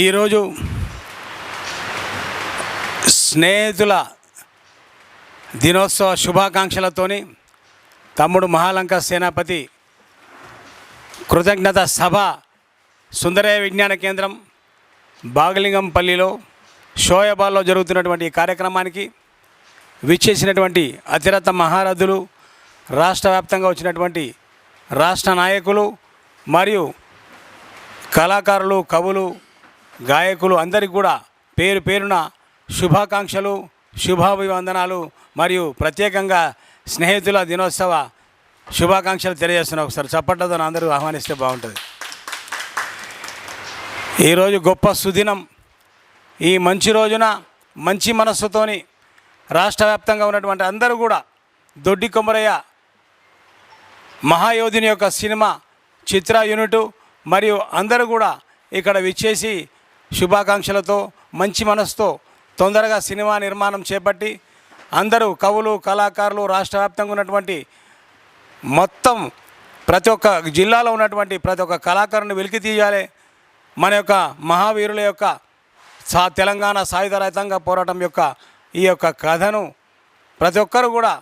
ఈరోజు స్నేహితుల దినోత్సవ శుభాకాంక్షలతోని తమ్ముడు మహాలంక సేనాపతి కృతజ్ఞత సభ సుందరయ విజ్ఞాన కేంద్రం బాగలింగంపల్లిలో షోయబాల్లో జరుగుతున్నటువంటి ఈ కార్యక్రమానికి విచ్చేసినటువంటి అతిరథ మహారథులు రాష్ట్ర వ్యాప్తంగా వచ్చినటువంటి రాష్ట్ర నాయకులు మరియు కళాకారులు కవులు గాయకులు అందరికీ కూడా పేరు పేరున శుభాకాంక్షలు శుభాభివందనాలు మరియు ప్రత్యేకంగా స్నేహితుల దినోత్సవ శుభాకాంక్షలు తెలియజేస్తున్నా ఒకసారి చప్పట్లతో అందరూ ఆహ్వానిస్తే బాగుంటుంది. ఈరోజు గొప్ప సుదినం. ఈ మంచి రోజున మంచి మనస్సుతోని రాష్ట్ర వ్యాప్తంగా ఉన్నటువంటి అందరూ కూడా దొడ్డి కొమరయ్య మహాయోధిని యొక్క సినిమా చిత్ర యూనిట్ మరియు అందరూ కూడా ఇక్కడ విచ్చేసి శుభాకాంక్షలతో మంచి మనసుతో తొందరగా సినిమా నిర్మాణం చేపట్టి అందరూ కవులు కళాకారులు రాష్ట్ర వ్యాప్తంగా ఉన్నటువంటి మొత్తం ప్రతి ఒక్క జిల్లాలో ఉన్నటువంటి ప్రతి ఒక్క కళాకారుని వెలికి తీయాలి. మన యొక్క మహావీరుల యొక్క సా తెలంగాణ సాయుధ రహితంగా పోరాటం యొక్క ఈ యొక్క కథను ప్రతి ఒక్కరు కూడా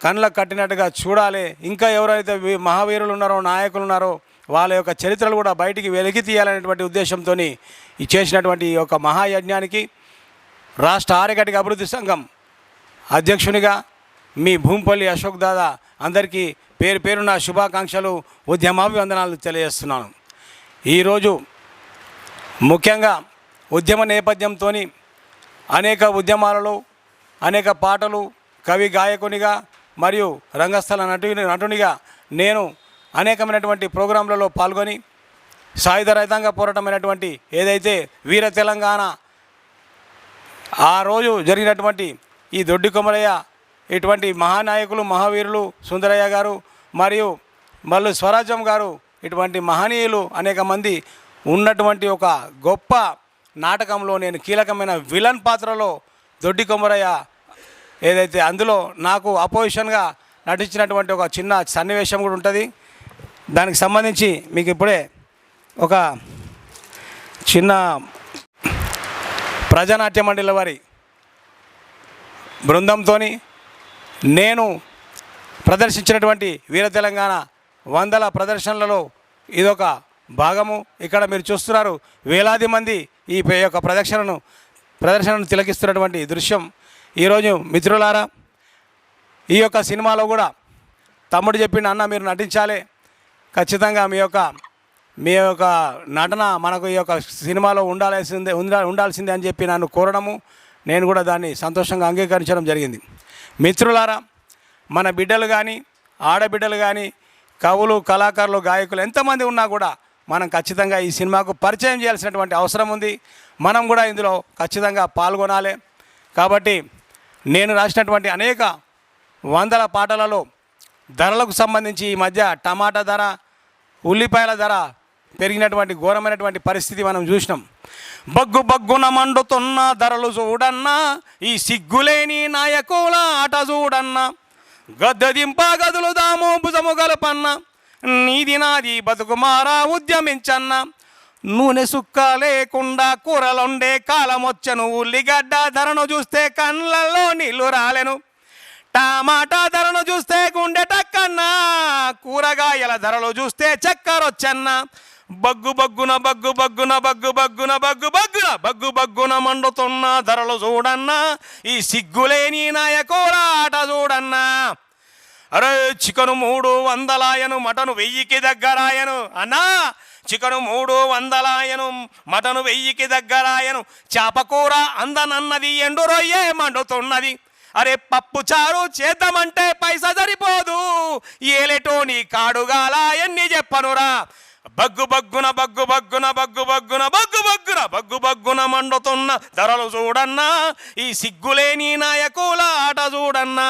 కళ్ళకు కట్టినట్టుగా చూడాలి. ఇంకా ఎవరైతే మహావీరులు ఉన్నారో నాయకులు ఉన్నారో వాళ్ళ యొక్క చరిత్రలు కూడా బయటికి వెలికి తీయాలనేటువంటి ఉద్దేశంతో చేసినటువంటి ఈ యొక్క మహాయజ్ఞానికి రాష్ట్ర ఆరగటిక అభివృద్ధి సంఘం అధ్యక్షునిగా మీ భూంపల్లి అశోక్ దాదా అందరికీ పేరు పేరున శుభాకాంక్షలు ఉద్యమాభివందనాలు తెలియజేస్తున్నాను. ఈరోజు ముఖ్యంగా ఉద్యమ నేపథ్యంతో అనేక ఉద్యమాలలో అనేక పాటలు కవి గాయకునిగా మరియు రంగస్థల నటు నటునిగా నేను అనేకమైనటువంటి ప్రోగ్రాంలలో పాల్గొని సాయుధ రహితంగా పోరాటమైనటువంటి ఏదైతే వీర తెలంగాణ ఆ రోజు జరిగినటువంటి ఈ దొడ్డి కొమరయ్య ఇటువంటి మహానాయకులు మహావీరులు సుందరయ్య గారు మరియు మల్లు స్వరాజ్యం గారు ఇటువంటి మహనీయులు అనేక మంది ఉన్నటువంటి ఒక గొప్ప నాటకంలో నేను కీలకమైన విలన్ పాత్రలో దొడ్డి కొమరయ్య ఏదైతే అందులో నాకు అపోజిషన్గా నటించినటువంటి ఒక చిన్న సన్నివేశం కూడా ఉంటుంది. దానికి సంబంధించి మీకు ఇప్పుడే ఒక చిన్న ప్రజానాట్య మండలి వారి బృందంతో నేను ప్రదర్శించినటువంటి వీర తెలంగాణ వందల ప్రదర్శనలలో ఇదొక భాగము. ఇక్కడ మీరు చూస్తున్నారు వేలాది మంది ఈ పే- యొక్క ప్రదర్శనను ప్రదర్శనను తిలకిస్తున్నటువంటి దృశ్యం. ఈరోజు మిత్రులారా ఈ యొక్క సినిమాలో కూడా తమ్ముడు చెప్పిన అన్న మీరు నటించాలి. ఖచ్చితంగా మీ యొక్క మీ యొక్క నటన మనకు ఈ యొక్క సినిమాలో ఉండాల్సిందే ఉండాల్సిందే అని చెప్పి నన్ను కోరడము నేను కూడా దాన్ని సంతోషంగా అంగీకరించడం జరిగింది. మిత్రులారా మన బిడ్డలు కానీ ఆడబిడ్డలు కానీ కవులు కళాకారులు గాయకులు ఎంతమంది ఉన్నా కూడా మనం ఖచ్చితంగా ఈ సినిమాకు పరిచయం చేయాల్సినటువంటి అవసరం ఉంది. మనం కూడా ఇందులో ఖచ్చితంగా పాల్గొనాలి. కాబట్టి నేను రాసినటువంటి అనేక వందల పాటలలో ధరలకు సంబంధించి ఈ మధ్య టమాటా ధర ఉల్లిపాయల ధర పెరిగినటువంటి ఘోరమైనటువంటి పరిస్థితి మనం చూసినాం. బగ్గు బగ్గున మండుతున్న ధరలు చూడన్నా ఈ సిగ్గులేని నాయకుల ఆట చూడన్నా గద్దదింప గదులు దాము భుజము గలపన్న నీది నాది బతుకుమారా ఉద్యమించన్న నూనె సుక్క లేకుండా కూరలుండే కాలమొచ్చను ఉల్లిగడ్డ ధరను చూస్తే కళ్ళల్లో నీళ్ళు రాలెను. టమాటా ధరను చూస్తే గుండె టక్కన్నా కూరగాయల ధరలు చూస్తే చక్కరొచ్చన్న. బగ్గు బగ్గున బగ్గు బగ్గున బగ్గు బగ్గున బగ్గు బగ్గున బగ్గు బగ్గున మండుతున్న ధరలు చూడన్నా. ఈ సిగ్గులేని నాయకుల ఆట చూడన్నా. అరే చికెను మూడు వందలాయను మటను వెయ్యికి దగ్గరాయను. అన్నా చికెను మూడు వందలాయను మటను వెయ్యికి దగ్గరాయను. చేపకూర అందనన్నది ఎండు రొయ్యే మండుతున్నది. అరే పప్పు చారు చేద్దామంటే పైసా సరిపోదు. ఏలేటో నీ కాడుగాల ఎన్ని చెప్పనురా. బగ్గు బగ్గున బగ్గు బగ్గున బగ్గు బగ్గున బగ్గు బగ్గున బగ్గు బగ్గున మండుతున్న ధరలు చూడన్నా. ఈ సిగ్గులేని నాయకుల ఆట చూడన్నా.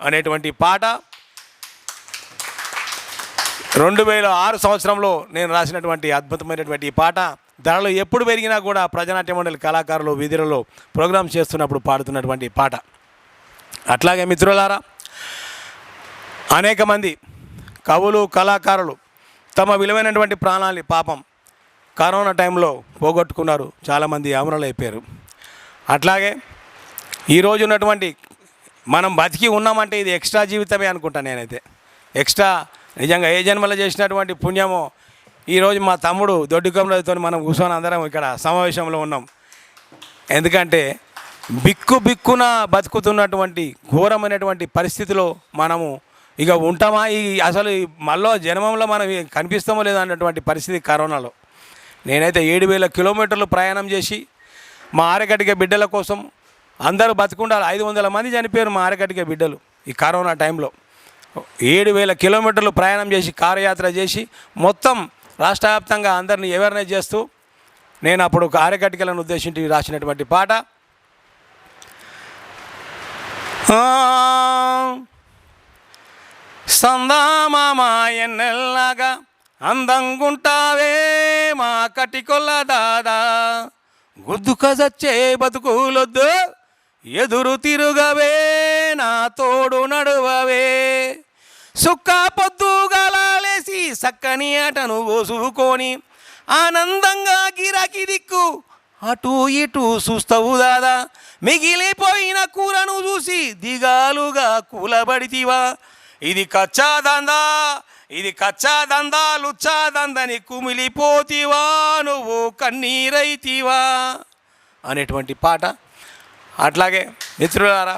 అనేటువంటి పాట రెండు వేల ఆరు సంవత్సరంలో నేను రాసినటువంటి అద్భుతమైనటువంటి ఈ పాట. ధరలు ఎప్పుడు పెరిగినా కూడా ప్రజానాట్య మండలి కళాకారులు వీధులలో ప్రోగ్రామ్ చేస్తున్నప్పుడు పాడుతున్నటువంటి పాట. అట్లాగే మిత్రులారా అనేక మంది కవులు కళాకారులు తమ విలువైనటువంటి ప్రాణాలని పాపం కరోనా టైంలో పోగొట్టుకున్నారు. చాలామంది అమరులు అట్లాగే ఈరోజు ఉన్నటువంటి మనం బతికి ఉన్నామంటే ఇది ఎక్స్ట్రా జీవితమే అనుకుంటాను నేనైతే. ఎక్స్ట్రా నిజంగా ఏ జన్మలో చేసినటువంటి పుణ్యమో ఈరోజు మా తమ్ముడు దొడ్డుకంలో మనం కూర్చొని అందరం ఇక్కడ సమావేశంలో ఉన్నాం. ఎందుకంటే బిక్కు బిక్కున బతుకుతున్నటువంటి ఘోరమైనటువంటి పరిస్థితిలో మనము ఇక ఉంటామా? ఈ అసలు ఈ మళ్ళీ జన్మంలో మనం కనిపిస్తామో లేదో అన్నటువంటి పరిస్థితి కరోనాలో. నేనైతే ఏడు వేల కిలోమీటర్లు ప్రయాణం చేసి మా ఆరగడ్డిక బిడ్డల కోసం అందరూ బతుకుండాలి. ఐదు వందల మంది చనిపోయారు మా ఆరగడ్డిక బిడ్డలు ఈ కరోనా టైంలో. ఏడు వేల కిలోమీటర్లు ప్రయాణం చేసి కారయాత్ర చేసి మొత్తం రాష్ట్ర వ్యాప్తంగా అందరిని అవేర్నెస్ చేస్తూ నేను అప్పుడు ఒక ఆరగట్టికలను ఉద్దేశించి రాసినటువంటి పాట. ఆ, ఎన్నెల్లాగా అందంగుంటావే మా కటికొల్ల దాదా. గుద్దు కజచ్చే బతుకులొద్దు ఎదురు తిరుగవే నా తోడు నడువవే. సుక్క పొద్దుగలాలేసి సక్కని ఆటను పోసుకొని ఆనందంగా గిరాకి దిక్కు అటు ఇటు చూస్తావు దాదా. మిగిలిపోయిన కూరను చూసి దిగాలుగా కూలబడితివా. ఇది కచ్చా దందా ఇది కచ్చా దందా లుచ్చా దందని కుమిలిపోతివా నువ్వు కన్నీరైతివా. అనేటువంటి పాట. అట్లాగే మిత్రులారా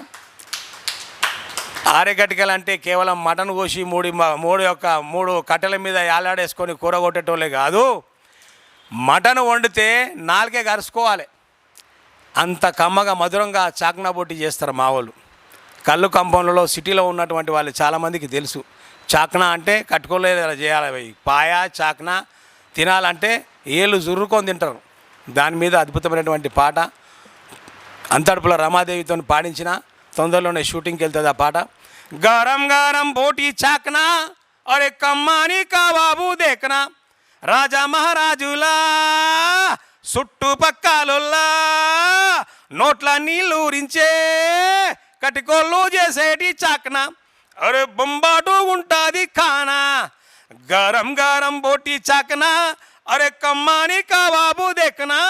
ఆరెగట్టికలు అంటే కేవలం మటన్ కోసి మూడు మూడు యొక్క మూడు కట్టెల మీద యాలాడేసుకొని కూర కొట్టేటోళ్ళే కాదు. మటన్ వండితే నాలుగే కరుసుకోవాలి అంత కమ్మగా మధురంగా చాక్నా బొట్టి చేస్తారు మా వాళ్ళు. కళ్ళు కంపౌండ్లలో సిటీలో ఉన్నటువంటి వాళ్ళు చాలామందికి తెలుసు. చాక్నా అంటే కట్టుకోలేదు ఇలా చేయాలి పాయ చాక్నా తినాలంటే ఏళ్ళు జుర్రుకొని తింటారు. దాని మీద అద్భుతమైనటువంటి పాట. అంతడుపుల రమాదేవితో పాడించిన తొందరలోనే షూటింగ్కి వెళ్తుంది ఆ పాట. గారం గారం బోటి చాక్నా అరే కమ్మాని కాబాబు దేకనా రాజా మహారాజులా చుట్టుపక్కలుల్లా నోట్ల నీళ్ళూరించే కటికోళ్ళు చేసేటి చాక్న. అరే బొంబాటు ఉంటుంది కానా గరం గరం బోటి చాకన అరే కమ్మాని కాబాబు దెక్కనా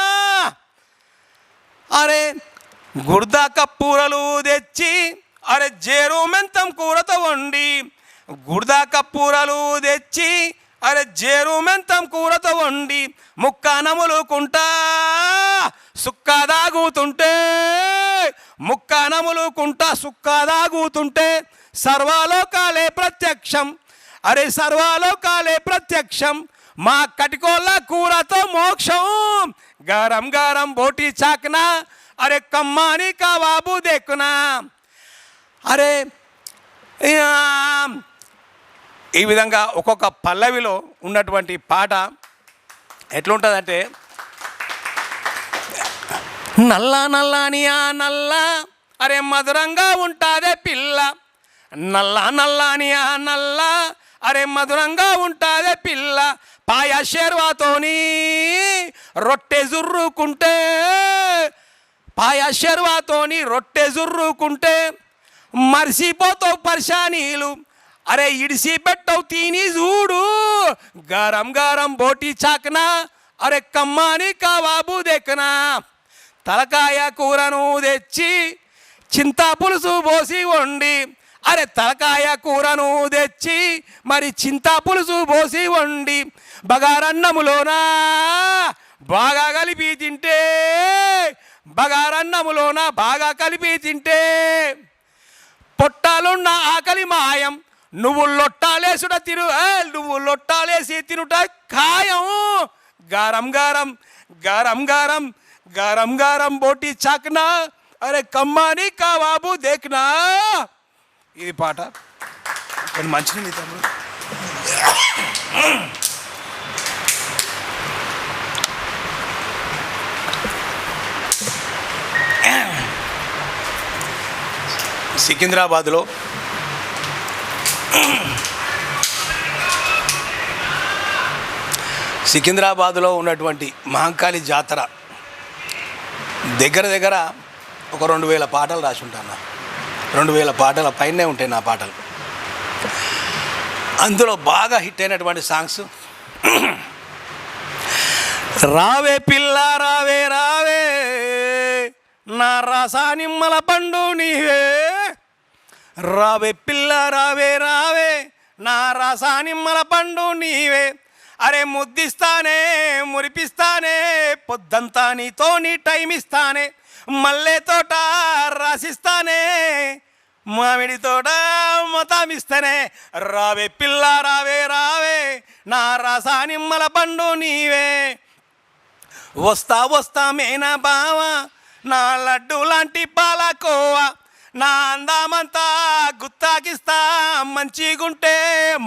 అరే గుర్దా కప్పూరలు తెచ్చి అరే జేరు మెంతం కూరతో వండి గుర్దా కప్పూరలు తెచ్చి అరే జేరుమెంతం కూరతో వండి ముక్క నములుకుంటా సుక్క దాగుతుంటే ముక్క నములుకుంటా సుక్క దాగుతుంటే సర్వలోకాలే ప్రత్యక్షం. అరే సర్వలోకాలే ప్రత్యక్షం మా కటికోళ్ళ కూరతో మోక్షం. గరం గరం బోటి చాకనా అరే కమ్మాని కబాబు దెక్కునా. అరే ఈ విధంగా ఒక్కొక్క పల్లవిలో ఉన్నటువంటి పాట ఎట్లుంటుందంటే నల్ల నల్లానియా ఆ నల్ల అరే మధురంగా ఉంటాదే పిల్ల. నల్ల నల్లానియా ఆ నల్ల అరే మధురంగా ఉంటాదే పిల్ల. పాయ శర్వాతోని రొట్టె జుర్రుకుంటే పాయ శర్వాతోని రొట్టె జుర్రుకుంటే మర్చిపోతావు పర్షానీలు. అరే ఇడిసి పెట్టవు తిని చూడు. గరం గరం బోటి చాకనా అరే కమ్మాని కబాబు దెక్కనా తలకాయ కూరను తెచ్చి చింత పులుసు పోసి వండి. అరే తలకాయ కూరను తెచ్చి మరి చింత పులుసు పోసి వండి. బగారన్నములోనా? బాగా కలిపి తింటే బగారన్నములోన? బాగా కలిపి తింటే. పొట్టాలున్న ఆకలి మాయం నువ్వు లొట్టాలేసుడ తిరు నువ్వు లొట్టాలేసి తినుట ఖాయం. గారం గారం గారం గారం గారం గారం బోటి చాక్నా. అరే కమ్మాని కాబాబు దేక్నా ఇది పాట. మంచిది తమ్ముడు సికింద్రాబాద్లో సికింద్రాబాద్లో ఉన్నటువంటి మహంకాళి జాతర దగ్గర దగ్గర ఒక రెండు వేల పాటలు రాసి ఉంటాను రెండు వేల పాటల పైనే ఉంటాయి నా పాటలు. అందులో బాగా హిట్ అయినటువంటి సాంగ్స్ రావే పిల్ల రావే రావే నా రాసా నిమ్మల పండు నీవే. రావే పిల్ల రావే రావే. నా రాసా నిమ్మల పండు నీవే. అరే ముద్దిస్తానే మురిపిస్తానే. పొద్దంతా నీతో నీ టైం ఇస్తానే. మల్లె తోట రాసిస్తానే. మామిడి తోట మతామిస్తానే. రావే పిల్ల రావే రావే. నా రాసా నిమ్మల పండు నీవే. వస్తా వస్తా మేనా బావా. నా లడ్డు లాంటి పాలకోవా. నా అందామంతా గుత్తాకిస్తా మంచిగుంటే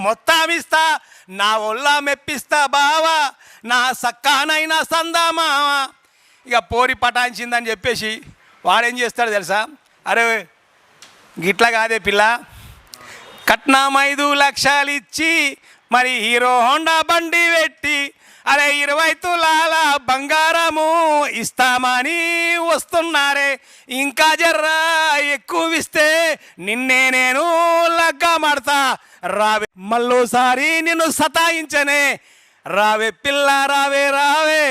మొత్తం ఇస్తా నా ఒళ్ళ మెప్పిస్తా బావా నా సక్కానైనా సందామావా ఇక పోరి పటాయించిందని చెప్పేసి వాడేం చేస్తాడు తెలుసా? అరే గిట్లా కాదే పిల్ల. కట్నం ఐదు లక్షలు ఇచ్చి మరి హీరో హోండా బండి పెట్టి అరే ఇరవై తులాల బంగారము ఇస్తామని వస్తున్నారే. ఇంకా జర్రా ఎక్కువ ఇస్తే నిన్నే నేను లగ్గమడతా. రావే మళ్ళోసారి నిన్ను సతాయించనే. రావే పిల్ల రావే రావే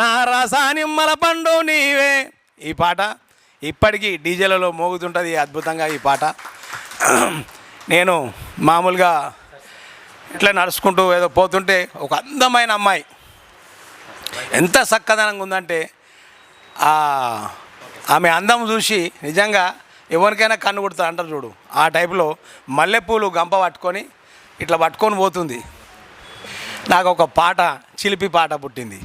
నా రసానిమ్మల మలపండు నీవే. ఈ పాట ఇప్పటికీ డీజేలలో మోగుతుంటుంది అద్భుతంగా ఈ పాట. నేను మామూలుగా ఇట్లా నడుచుకుంటూ ఏదో పోతుంటే ఒక అందమైన అమ్మాయి ఎంత చక్కదనంగా ఉందంటే ఆమె అందం చూసి నిజంగా ఎవరికైనా కన్ను కొడుతా అంటారు చూడు. ఆ టైపులో మల్లెపూలు గంప పట్టుకొని ఇట్లా పట్టుకొని పోతుంది. నాకు ఒక పాట చిలిపి పాట పుట్టింది.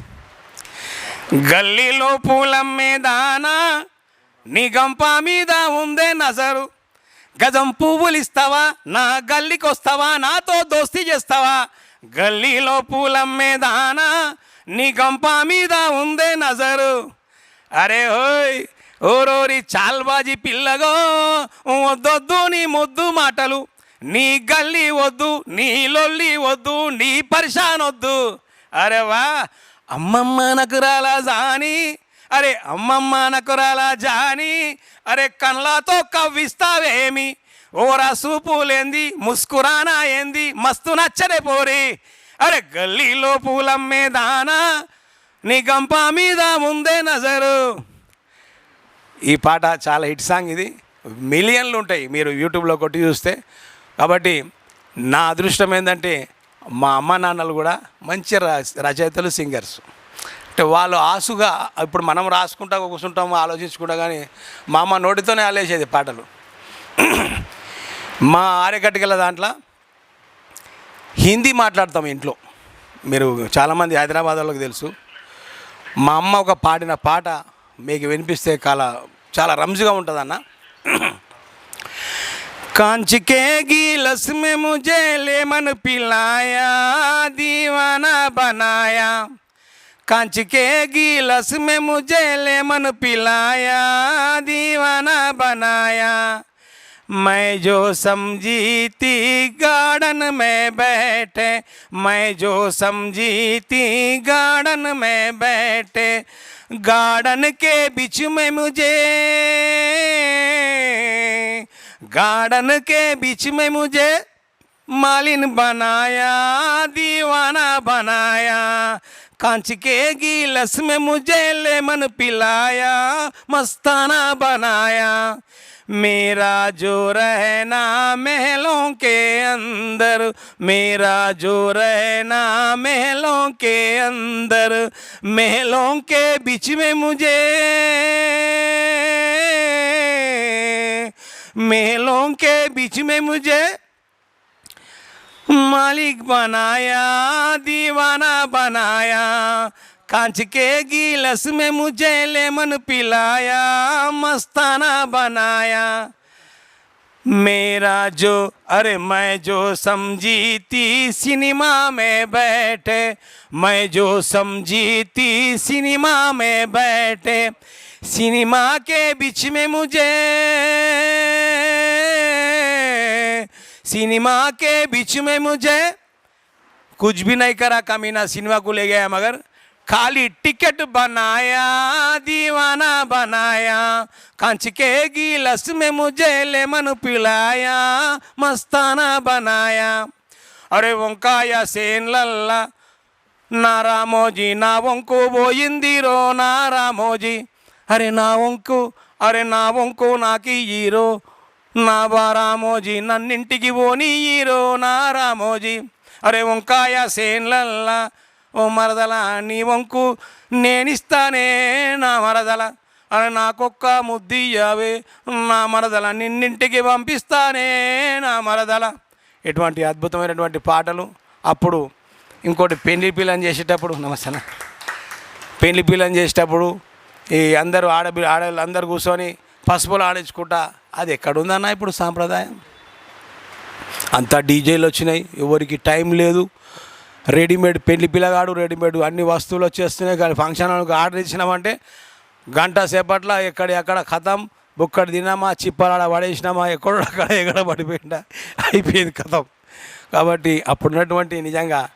గల్లీలో పూలమ్మే దానా నీ గంప మీద ఉందే నజరు. గజం పువ్వులు ఇస్తావా నా గల్లీకి వస్తావా నాతో దోస్తీ చేస్తావా? గల్లీలో పూలమ్మే దానా నీ గంప మీద ఉందే నజరు. అరే హోయ్ ఓరోరి చాల్బాజీ పిల్లగో వద్దొద్దు నీ ముద్దు మాటలు. నీ గల్లి వద్దు నీ లొల్లి వద్దు నీ పరిశాన్ వద్దు అరే వా అమ్మమ్మ నకురాలా జాని. అరే అమ్మమ్మ నకురాలా జాని. అరే కళ్ళతో కవ్విస్తావేమి? ఓరా సూపులేంది ముస్కురానా ఏంది? మస్తు నచ్చరే పోరి. అరే గల్లీలో పూలమ్మే దానా నీ గంప మీద ముందే నజరు. ఈ పాట చాలా హిట్ సాంగ్ ఇది. మిలియన్లు ఉంటాయి మీరు యూట్యూబ్లో కొట్టి చూస్తే. కాబట్టి నా అదృష్టం ఏంటంటే మా అమ్మ నాన్నలు కూడా మంచి ర- రచయితలు సింగర్స్. అంటే వాళ్ళు ఆసుగా ఇప్పుడు మనం రాసుకుంటా కూర్చుంటాం ఆలోచించుకుంటా కానీ మా అమ్మ నోటితోనే ఆలేసేది పాటలు. మా ఆర్యకట్టుకెళ్ళ దాంట్లో హిందీ మాట్లాడతాం ఇంట్లో మీరు చాలామంది హైదరాబాద్ వాళ్ళకి తెలుసు మా అమ్మ ఒక పాడిన పాట మీకు వినిపిస్తే చాలా చాలా రంజుగా ఉంటుందన్న कांच के गिलस में मुझे लेमन पिलाया दीवाना बनाया कांच के गिलस में मुझे लेमन पिलाया दीवाना बनाया मैं जो समझी थी गार्डन में बैठे, मैं जो समझी थी गार्डन में बैठे, गार्डन के बीच में मुझे, गार्डन के बीच में मुझे मालिन बनाया, दीवाना बनाया, कांच के गिलस में मुझे लेमन पिलाया, मस्ताना बनाया। मेरा जो रहना महलों के अंदर, मेरा जो रहना महलों के अंदर, महलों के बीच में मुझे, महलों के बीच में मुझे मालिक बनाया, दीवाना बनाया कांच के गिलस में मुझे लेमन पिलाया, मस्ताना बनाया। मेरा जो, अरे मैं जो समझी थी सिनेमा में बैठे, मैं जो समझी थी सिनेमा में बैठे, सिनेमा के बीच में मुझे, सिनेमा के बीच में मुझे कुछ भी नहीं करा, कमीना सिनेमा को ले गया मगर खाली टिकट बनाया दीवाना बनाया कांच के गिलस में मुझे लेमन पिलाया मस्ताना बनाया अरे వంకాయ సేన్ లల్లా నా రామోజీ నా వంకు పోయిందిరో నా రామోజీ అరే నా వంకు అరే నా వంకు నాకు ఈరో నా బా రామోజీ నన్నింటికి పోనీ ఈరో నా రామోజీ అరే వంకాయ సేన్లల్లా ఓ మరదల నీ వంకు నేనిస్తానే నా మరదల. నాకొక్క నాకొక్క ముద్దియ్యావే నా మరదల నిన్నింటికి పంపిస్తానే నా మరదల. ఎటువంటి అద్భుతమైనటువంటి పాటలు అప్పుడు ఇంకోటి పెళ్ళి పిల్లని చేసేటప్పుడు నమస్తే పెళ్ళి పిల్లని చేసేటప్పుడు ఈ అందరూ ఆడబి ఆడవాళ్ళు అందరు కూర్చొని పసుపులు ఆడించుకుంటా అది ఎక్కడుందన్న ఇప్పుడు సాంప్రదాయం? అంతా డీజేలు వచ్చినాయి ఎవరికి టైం లేదు రెడీమేడ్ పెళ్ళి పిల్లగాడు రెడీమేడ్ అన్ని వస్తువులు వచ్చేస్తున్నాయి. కానీ ఫంక్షన్ హాల్కి ఆర్డర్ ఇచ్చినామంటే గంట సేపట్లో ఎక్కడ ఎక్కడ కథం బుక్కడి తిన్నామా చిప్పలాడ పడేసినామా ఎక్కడో అక్కడ ఎక్కడ పడిపోయిందా అయిపోయింది కథం. కాబట్టి అప్పుడున్నటువంటి నిజంగా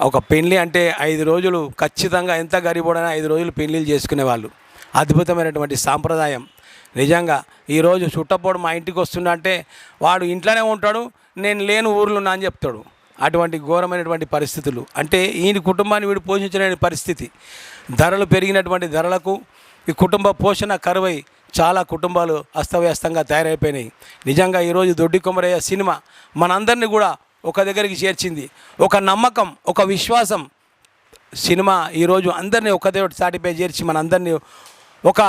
ఒక పెళ్ళి అంటే ఐదు రోజులు ఖచ్చితంగా ఎంత గరిబోడైనా ఐదు రోజులు పెళ్ళిళ్ళు చేసుకునేవాళ్ళు. అద్భుతమైనటువంటి సాంప్రదాయం. నిజంగా ఈరోజు చుట్టపోడు మా ఇంటికి వస్తుండే అంటే వాడు ఇంట్లోనే ఉంటాడు నేను లేని ఊర్లో ఉన్నా అని చెప్తాడు. అటువంటి ఘోరమైనటువంటి పరిస్థితులు. అంటే ఈయన కుటుంబాన్ని వీడు పోషించలేని పరిస్థితి. ధరలు పెరిగినటువంటి ధరలకు ఈ కుటుంబ పోషణ కరువై చాలా కుటుంబాలు అస్తవ్యస్తంగా తయారైపోయినాయి. నిజంగా ఈరోజు దొడ్డి కొమరయ్య సినిమా మనందరినీ కూడా ఒక దగ్గరికి చేర్చింది. ఒక నమ్మకం ఒక విశ్వాసం సినిమా ఈరోజు అందరినీ ఒక దేవుడి సాటిపై చేర్చి మనందరినీ ఒక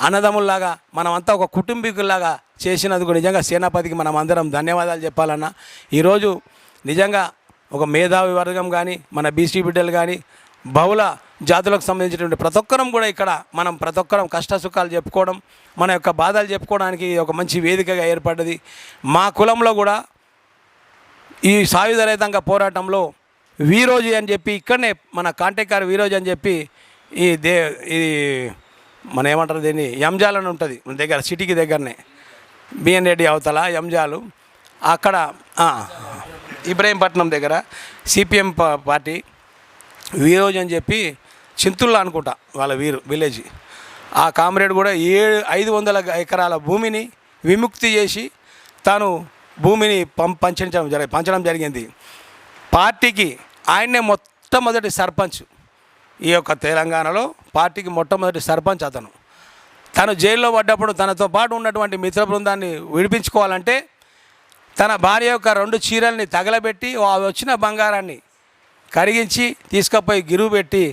అన్నదమ్ముల్లాగా మనమంతా ఒక కుటుంబీకుల్లాగా చేసినందుకు నిజంగా సేనాపతికి మనం అందరం ధన్యవాదాలు చెప్పాలన్నా. ఈరోజు నిజంగా ఒక మేధావి వర్గం కానీ మన బీసీ బిడ్డలు కానీ బహుళ జాతులకు సంబంధించినటువంటి ప్రతి ఒక్కరం కూడా ఇక్కడ మనం ప్రతి ఒక్కరం కష్ట సుఖాలు చెప్పుకోవడం మన యొక్క బాధలు చెప్పుకోవడానికి ఇది ఒక మంచి వేదికగా ఏర్పడ్డది. మా కులంలో కూడా ఈ సాయుధ రహితంగా పోరాటంలో వీరోజు అని చెప్పి ఇక్కడనే మన కాంటెక్కారు వీరోజు అని చెప్పి ఈ దే ఈ మన ఏమంటారు దీన్ని ఎంజాల్ అని ఉంటుంది. మన దగ్గర సిటీకి దగ్గరనే. బిఎన్ రెడ్డి అవతల ఎంజాలు అక్కడ ఇబ్రహీంపట్నం దగ్గర సిపిఎం పార్టీ వీరోజు అని చెప్పి చింతుల్లో అనుకుంటా వాళ్ళ వీరు విలేజ్. ఆ కామ్రేడ్ కూడా ఏడు ఐదు వందల ఎకరాల భూమిని విముక్తి చేసి తాను భూమిని పం పంచడం జరిగి పంచడం జరిగింది. పార్టీకి ఆయన్నే మొట్టమొదటి సర్పంచ్ ఈ యొక్క తెలంగాణలో పార్టీకి మొట్టమొదటి సర్పంచ్ అతను. తను జైల్లో పడ్డప్పుడు తనతో పాటు ఉన్నటువంటి మిత్ర బృందాన్ని విడిపించుకోవాలంటే తన భార్య యొక్క రెండు చీరల్ని తగలబెట్టి ఆ వచ్చిన బంగారాన్ని కరిగించి తీసుకుపోయి గిరువు పెట్టి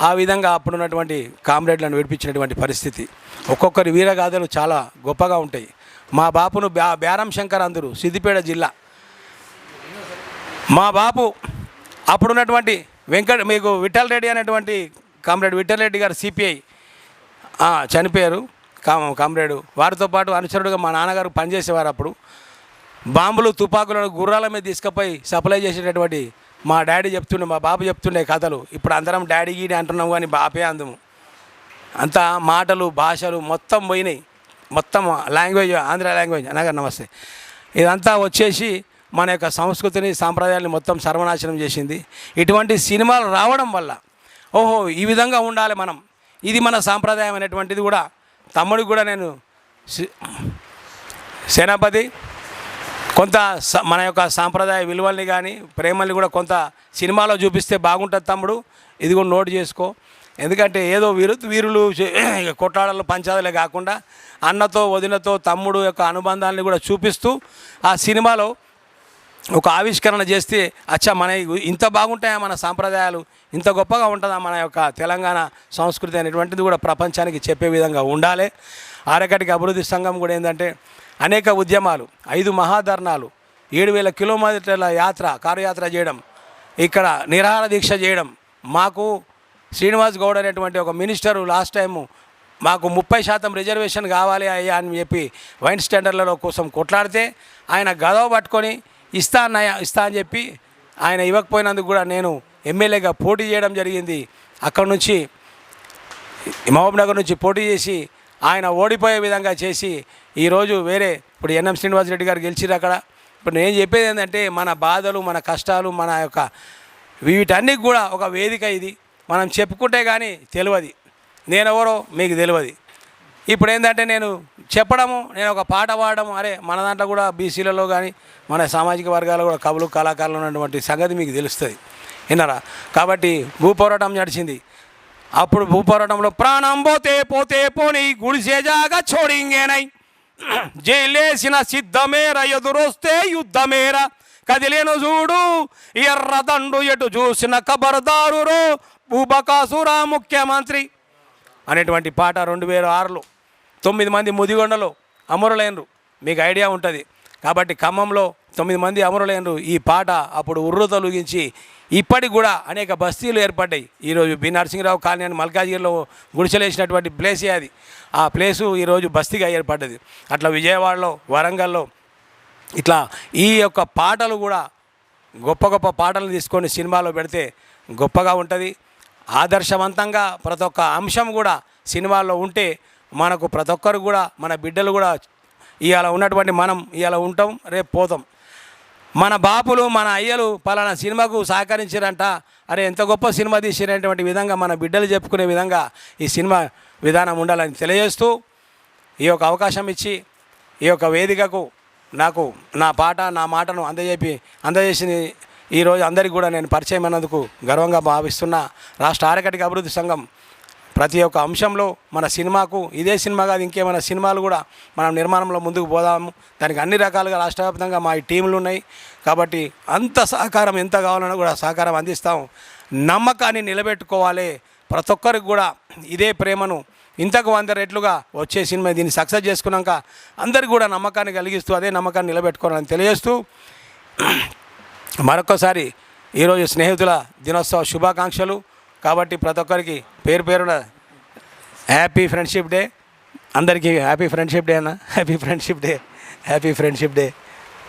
ఆ విధంగా అప్పుడున్నటువంటి కామ్రేడ్లను విడిపించినటువంటి పరిస్థితి. ఒక్కొక్కరి వీరగాథలు చాలా గొప్పగా ఉంటాయి. మా బాపును బ్యా బేరం శంకర్ అందరు సిద్దిపేట జిల్లా. మా బాపు అప్పుడున్నటువంటి వెంకట మీకు విఠల్ రెడ్డి అనేటువంటి కామ్రేడ్ విఠల్ రెడ్డి గారు సిపిఐ చనిపోయారు. కామ్రేడు. వారితో పాటు అనుచరుడుగా మా నాన్నగారు పనిచేసేవారు అప్పుడు. బాంబులు తుపాకులను గుర్రాల మీద తీసుకుపోయి సప్లై చేసేటటువంటి మా డాడీ చెప్తుండే మా బాబు చెప్తుండే కథలు. ఇప్పుడు అందరం డాడీ గీడి అంటున్నాం కానీ బాపే అందము. అంతా మాటలు భాషలు మొత్తం పోయినాయి. మొత్తం లాంగ్వేజ్ ఆంధ్ర లాంగ్వేజ్. అనగా నమస్తే. ఇదంతా వచ్చేసి మన యొక్క సంస్కృతిని సాంప్రదాయాన్ని మొత్తం సర్వనాశనం చేసింది. ఇటువంటి సినిమాలు రావడం వల్ల ఓహో ఈ విధంగా ఉండాలి మనం. ఇది మన సాంప్రదాయం అనేటువంటిది కూడా తమ్ముడికి కూడా నేను సేనాపతి కొంత స- మన యొక్క సాంప్రదాయ విలువల్ని కానీ ప్రేమల్ని కూడా కొంత సినిమాలో చూపిస్తే బాగుంటుంది తమ్ముడు. ఇది కూడా నోట్ చేసుకో. ఎందుకంటే ఏదో వీరు వీరులు కొట్లాడలు పంచాదలే కాకుండా అన్నతో వదినతో తమ్ముడు యొక్క అనుబంధాన్ని కూడా చూపిస్తూ ఆ సినిమాలో ఒక ఆవిష్కరణ చేస్తే అచ్చా మన ఇంత బాగుంటాయా మన సాంప్రదాయాలు? ఇంత గొప్పగా ఉంటుందా మన యొక్క తెలంగాణ సంస్కృతి అనేటువంటిది కూడా ప్రపంచానికి చెప్పే విధంగా ఉండాలి. ఆరకటికి అభివృద్ధి సంఘం కూడా ఏంటంటే అనేక ఉద్యమాలు ఐదు మహాధర్నాలు ఏడు వేల కిలోమీటర్ల యాత్ర కారుయాత్ర చేయడం ఇక్కడ నిరాహార దీక్ష చేయడం. మాకు శ్రీనివాస్ గౌడ్ అనేటువంటి ఒక మినిస్టరు లాస్ట్ టైము మాకు ముప్పై శాతం రిజర్వేషన్ కావాలి అయ్యా అని చెప్పి వైన్ స్టాండర్లలో కోసం కొట్లాడితే ఆయన గదవ పట్టుకొని ఇస్తా అన్నయ్య ఇస్తా అని చెప్పి ఆయన ఇవ్వకపోయినందుకు కూడా నేను ఎమ్మెల్యేగా పోటీ చేయడం జరిగింది. అక్కడ నుంచి మహబూబ్నగర్ నుంచి పోటీ చేసి ఆయన ఓడిపోయే విధంగా చేసి ఈరోజు వేరే ఇప్పుడు ఎన్ఎం శ్రీనివాసరెడ్డి గారు గెలిచిరు అక్కడ. ఇప్పుడు నేను చెప్పేది ఏంటంటే మన బాధలు మన కష్టాలు మన యొక్క వీటన్నిటి కూడా ఒక వేదిక ఇది. మనం చెప్పుకుంటే కానీ తెలియదు. నేనెవరో మీకు తెలియదు. ఇప్పుడు ఏంటంటే నేను చెప్పడము నేను ఒక పాట పాడడం అరే మన దాంట్లో కూడా బీసీలలో కానీ మన సామాజిక వర్గాల్లో కూడా కవులు కళాకారులు ఉన్నటువంటి సంగతి మీకు తెలుస్తుంది. విన్నారా? కాబట్టి భూపోరాటం నడిచింది. అప్పుడు భూపోరాటంలో ప్రాణం పోతే పోతే పోనీ గుడిసేజాగా చోడింగేనై. జైలేసిన సిద్ధమేర ఎదురొస్తే యుద్ధమేర. కదిలేను చూడు ఎర్రదండు ఎటు చూసిన కబర్దారురో భూబకాసురా ముఖ్యమంత్రి అనేటువంటి పాట రెండు వేల ఆరులో తొమ్మిది మంది ముదిగొండలో అమరులైనరు. మీకు ఐడియా ఉంటుంది. కాబట్టి ఖమ్మంలో తొమ్మిది మంది అమరులైనరు ఈ పాట అప్పుడు ఉర్రు తొలగించి ఇప్పటికి కూడా అనేక బస్తీలు ఏర్పడ్డాయి. ఈరోజు బి నరసింహరావు కాలనీ అని మల్కాజ్గిరిలో గుడిసెలేసినటువంటి ప్లేసే అది. ఆ ప్లేసు ఈరోజు బస్తీగా ఏర్పడ్డది. అట్లా విజయవాడలో వరంగల్లో ఇట్లా ఈ యొక్క పాటలు కూడా గొప్ప గొప్ప పాటలు తీసుకొని సినిమాలో పెడితే గొప్పగా ఉంటుంది. ఆదర్శవంతంగా ప్రతి ఒక్క అంశం కూడా సినిమాల్లో ఉంటే మనకు ప్రతి ఒక్కరు కూడా మన బిడ్డలు కూడా ఇవాళ ఉన్నటువంటి మనం ఇవాళ ఉంటాం రేపు పోతాం. మన బాపులు మన అయ్యలు పలానా సినిమాకు సహకరించారంట. అరే ఎంత గొప్ప సినిమా తీసినటువంటి విధంగా మన బిడ్డలు చెప్పుకునే విధంగా ఈ సినిమా విధానం ఉండాలని తెలియజేస్తూ ఈ యొక్క అవకాశం ఇచ్చి ఈ యొక్క వేదికకు నాకు నా పాట నా మాటను అందజేపి అందజేసిన ఈరోజు అందరికీ కూడా నేను పరిచయం అన్నందుకు గర్వంగా భావిస్తున్నా. రాష్ట్ర ఆరకటిక అభివృద్ధి సంఘం ప్రతి ఒక్క అంశంలో మన సినిమాకు ఇదే సినిమా కాదు ఇంకేమైనా సినిమాలు కూడా మనం నిర్మాణంలో ముందుకు పోదాము. దానికి అన్ని రకాలుగా రాష్ట్ర వ్యాప్తంగా మా ఈ టీంలు ఉన్నాయి. కాబట్టి అంత సహకారం ఎంత కావాలన్నా కూడా సహకారం అందిస్తాం. నమ్మకాన్ని నిలబెట్టుకోవాలి. ప్రతి ఒక్కరికి కూడా ఇదే ప్రేమను ఇంతకు వంద రెట్లుగా వచ్చే సినిమా దీన్ని సక్సెస్ చేసుకున్నాక అందరికి కూడా నమ్మకాన్ని కలిగిస్తూ అదే నమ్మకాన్ని నిలబెట్టుకోవాలని తెలియజేస్తూ మరొకసారి ఈరోజు స్నేహితుల దినోత్సవ శుభాకాంక్షలు. కాబట్టి ప్రతి ఒక్కరికి పేరు పేరున హ్యాపీ ఫ్రెండ్షిప్ డే. అందరికీ హ్యాపీ ఫ్రెండ్షిప్ డే అన్న. Happy friendship day. Happy friendship day.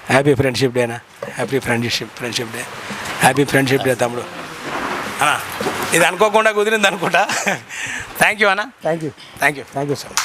Happy friendship day అన్న. Happy friendship friendship day. Happy friendship day తమ్ముడు. అన్న ఇది అనుకోకుండా కుదిరింది అనుకుంటా. థ్యాంక్ యూ అన్న. Thank you thank you thank you sir